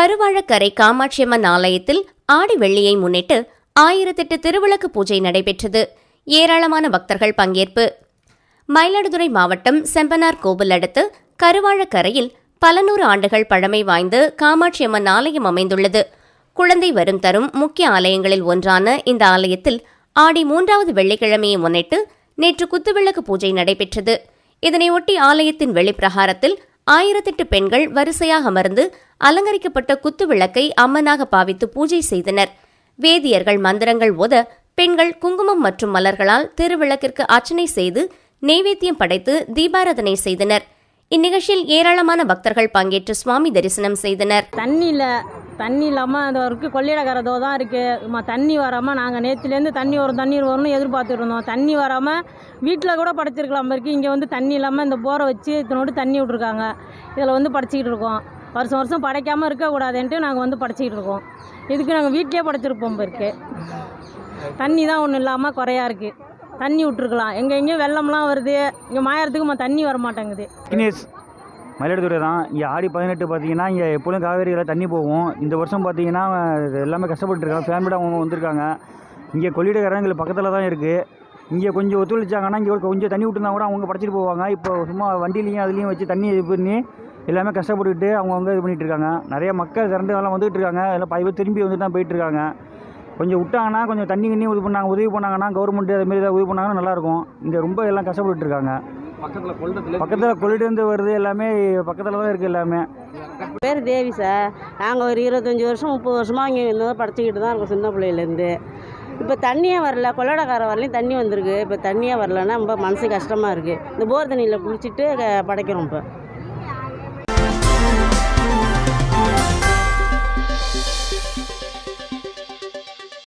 கருவாழக்கரை காமாட்சியம்மன் ஆலயத்தில் ஆடி வெள்ளியை முன்னிட்டு ஆயிரத்தெட்டு திருவிளக்கு பூஜை நடைபெற்றது. ஏராளமான பக்தர்கள் பங்கேற்பு. மயிலாடுதுறை மாவட்டம் செம்பனார் கோவில் அடுத்து கருவாழக்கரையில் பல நூறு ஆண்டுகள் பழமை வாய்ந்த காமாட்சியம்மன் ஆலயம் அமைந்துள்ளது. குழந்தை வரும் தரும் முக்கிய ஆலயங்களில் ஒன்றான இந்த ஆலயத்தில் ஆடி மூன்றாவது வெள்ளிக்கிழமையை முன்னிட்டு நேற்று குத்துவிளக்கு பூஜை நடைபெற்றது. இதனையொட்டி ஆலயத்தின் வெளிப்பிரகாரத்தில் ஆயிரத்தெட்டு பெண்கள் வரிசையாக அமர்ந்து அலங்கரிக்கப்பட்ட குத்து விளக்கை அம்மனாக பாவித்து பூஜை செய்தனர். வேதியர்கள் மந்திரங்கள் ஓத பெண்கள் குங்குமம் மற்றும் மலர்களால் திருவிளக்கிற்கு அர்ச்சனை செய்து நெய்வேத்தியம் படைத்து தீபாராதனை செய்தனர். இந்நிகழ்ச்சியில் ஏராளமான பக்தர்கள் பங்கேற்று சுவாமி தரிசனம் செய்தனர். தண்ணி தண்ணி இல்லாமல் அந்த வரைக்கும் கொள்ளிடக்கரதோ தான் இருக்குது தண்ணி வராமல் நாங்கள் நேற்றுலேருந்து தண்ணி வரும் தண்ணி வரும்னு எதிர்பார்த்துட்டு இருந்தோம். தண்ணி வராமல் வீட்டில் கூட படைச்சிருக்கலாம் இருக்கு. இங்கே வந்து தண்ணி இல்லாமல் இந்த போரை வச்சு இத்தனோடு தண்ணி விட்ருக்காங்க இதில் வந்து படைச்சிக்கிட்டு இருக்கோம். வருஷம் வருஷம் படைக்காமல் இருக்கக்கூடாதுன்ட்டு நாங்கள் வந்து படைச்சிக்கிட்டு இருக்கோம். இதுக்கு நாங்கள் வீட்டிலே படைச்சிருப்போம் இருக்கு. தண்ணி தான் ஒன்றும் இல்லாமல் குறையா இருக்குது தண்ணி விட்ருக்கலாம் எங்கே எங்கேயும் வெள்ளம்லாம் வருது. இங்கே மாயறதுக்கு தண்ணி வர மாட்டேங்குது மயிலாடுதுறை தான். இங்கே ஆடி பதினெட்டு பார்த்தீங்கன்னா இங்கே எப்பொழுதும் காவேரியில் தண்ணி போகும். இந்த வருஷம் பார்த்தீங்கன்னா எல்லாமே கஷ்டப்பட்டுருக்காங்க ஃபேமிலியோட அவங்க வந்திருக்காங்க. இங்கே கொள்ளிடக்காரன் எங்களுக்கு பக்கத்தில் தான் இருக்குது இங்கே கொஞ்சம் ஒத்துழைச்சாங்கன்னா இங்கே கொஞ்சம் தண்ணி விட்டுருந்தா கூட அவங்க படைச்சிட்டு போவாங்க. இப்போ சும்மா வண்டிலையும் அதுலேயும் வச்சு தண்ணி இது பண்ணி எல்லாமே கஷ்டப்பட்டுக்கிட்டு அவங்கவுங்க இது பண்ணிட்டு இருக்காங்க. நிறைய மக்கள் திரண்டு எல்லாம் வந்துகிட்டு இருக்காங்க. எல்லாம் பாதி பேர் திரும்பி வந்துட்டு தான் போயிட்டு இருக்காங்க. கொஞ்சம் விட்டாங்கன்னா கொஞ்சம் தண்ணி கண்ணி இது பண்ணாங்க உதவி பண்ணாங்கன்னா கவர்மெண்ட் அதுமாரி ஏதாவது உதவி பண்ணாங்கன்னா நல்லாயிருக்கும் இங்கே ரொம்ப எல்லாம் கஷ்டப்பட்டுட்டு இருக்காங்க. பக்கத்தில் கொள்ளிடந்து வருது எல்லாமே பக்கத்தில் தான் இருக்குது எல்லாமே. பேர் தேவி சார். நாங்கள் ஒரு இருபத்தஞ்சி வருஷம் முப்பது வருஷமாக இங்கே இந்த படிச்சுக்கிட்டு தான் இருக்கோம் சின்ன பிள்ளையிலேருந்து இப்போ தண்ணியே வரல கொள்ளடக்கார வரலையும் தண்ணி வந்திருக்கு. இப்போ தண்ணியே வரலன்னா ரொம்ப மனசு கஷ்டமாக இருக்குது இந்த போர் தண்ணியில் குளிச்சுட்டு க- படைக்கிறோம் இப்போ.